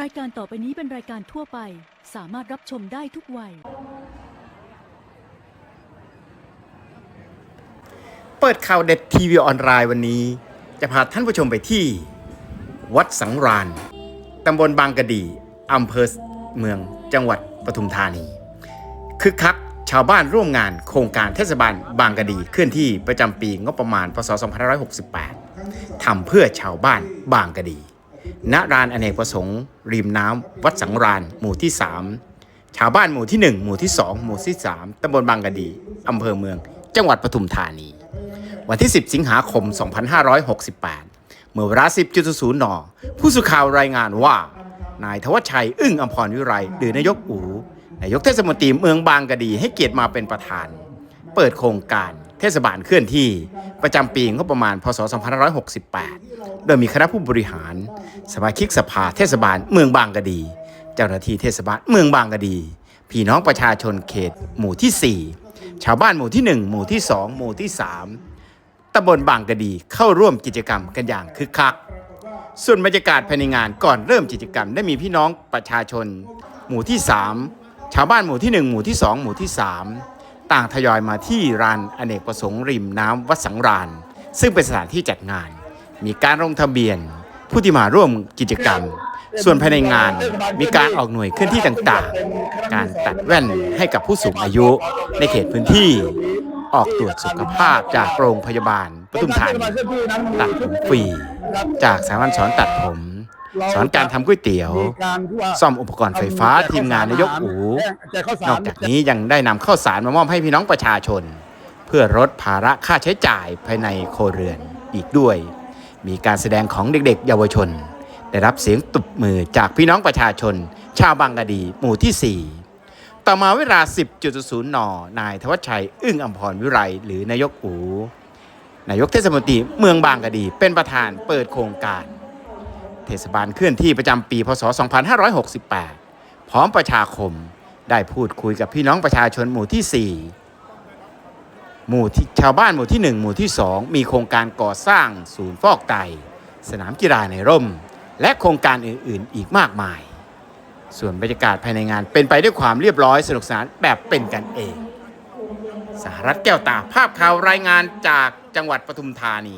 รายการต่อไปนี้เป็นรายการทั่วไป สามารถรับชมได้ทุกวัย เปิดข่าวเด็ดทีวีออนไลน์วันนี้ จะพาท่านผู้ชมไปที่ วัดสังรานตำบลบางกะดีอำเภอเมืองจังหวัดปทุมธานี คึกคักชาวบ้านร่วมงานโครงการเทศบาลบางกะดีเคลื่อนที่ประจำปีงบประมาณพศ2568 ทำเพื่อชาวบ้านบางกะดี ณรานอเนกประสงค์ ริมน้ำวัดสังรานหมู่ที่ 3 ชาวบ้านหมู่ที่ 1 หมู่ที่ 2 หมู่ที่ 3ตำบลบางกะดีอำเภอเมือง จังหวัดปทุมธานี วันที่ 10 สิงหาคม 2568 เมื่อเวลา10.00น ผู้สื่อข่าวรายงานว่า นายทวัชชัย อึ้งอมพรวิไรหรือนายกอูนายกเทศมนตรีเมืองบางกะดีให้เกียรติมาเป็นประธาน เปิดโครงการ เทศบาลเคลื่อนที่ประจำปีงบประมาณ พศ 2568 โดยมีคณะผู้บริหาร สมาชิกสภาเทศบาลเมืองบางกะดี เจ้าหน้าที่เทศบาลเมืองบางกะดี พี่น้องประชาชนเขตหมู่ที่ 4 ชาวบ้านหมู่ที่ 1 หมู่ที่ 2 หมู่ที่ 3ตำบลบางกะดีเข้าร่วมกิจกรรมกันอย่างคึกคัก ส่วนบรรยากาศภายในงานก่อนเริ่มกิจกรรม ได้มีพี่น้องประชาชน หมู่ที่ 3 ชาวบ้านหมู่ที่ 1 หมู่ที่ 2 หมู่ที่ 3 ต่างทยอยมาที่รานอเนกประสงค์ริมน้ำวัดสังราน ซึ่งเป็นสถานที่จัดงาน มีการลงทะเบียน ผู้ที่มาร่วมกิจกรรม ส่วนภายในงานมีการออกหน่วยเคลื่อนที่ต่างๆ การตัดแว่นให้กับผู้สูงอายุ ในเขตพื้นที่ออกตรวจสุขภาพจากโรงพยาบาลปทุมธานีตัดผมฟรี จากสถาบันสอนตัดผม สอนการทำก๋วยเตี๋ยว ซ่อมอุปกรณ์ไฟฟ้าทีมงานนายกอูนอกจากนี้ยังได้นำข้าวสารมามอบให้พี่น้องประชาชน เพื่อลดภาระค่าใช้จ่ายภายในโครัวเรือนอีกด้วย มีการแสดงของเด็กๆ เยาวชน ได้รับเสียงตุบมือจากพี่น้องประชาชน ชาวบางกะดีหมู่ที่ 4 ต่อมาเวลา 10.00นนายธวัชชัย อึ้งอัมพรวิไรหรือนายกอูนายกเทศมนตรีเมืองบางกะดี เป็นประธานเปิดโครงการ เทศบาลเคลื่อนที่ประจำปีพศ 2568 พร้อมประชาคมได้พูดคุยกับพี่น้องประชาชนหมู่ที่ 4 หมู่ที่ชาวบ้านหมู่ที่ 1 หมู่ที่ 2 มีโครงการก่อสร้างศูนย์ฟอกไต สนามกีฬาในร่ม และโครงการอื่น ๆ อีกมากมาย ส่วนบรรยากาศภายในงานเป็นไปด้วยความเรียบร้อยสนุกสนานแบบเป็นกันเอง สหรัฐแก้วตาภาพข่าวรายงานจากจังหวัดปทุมธานี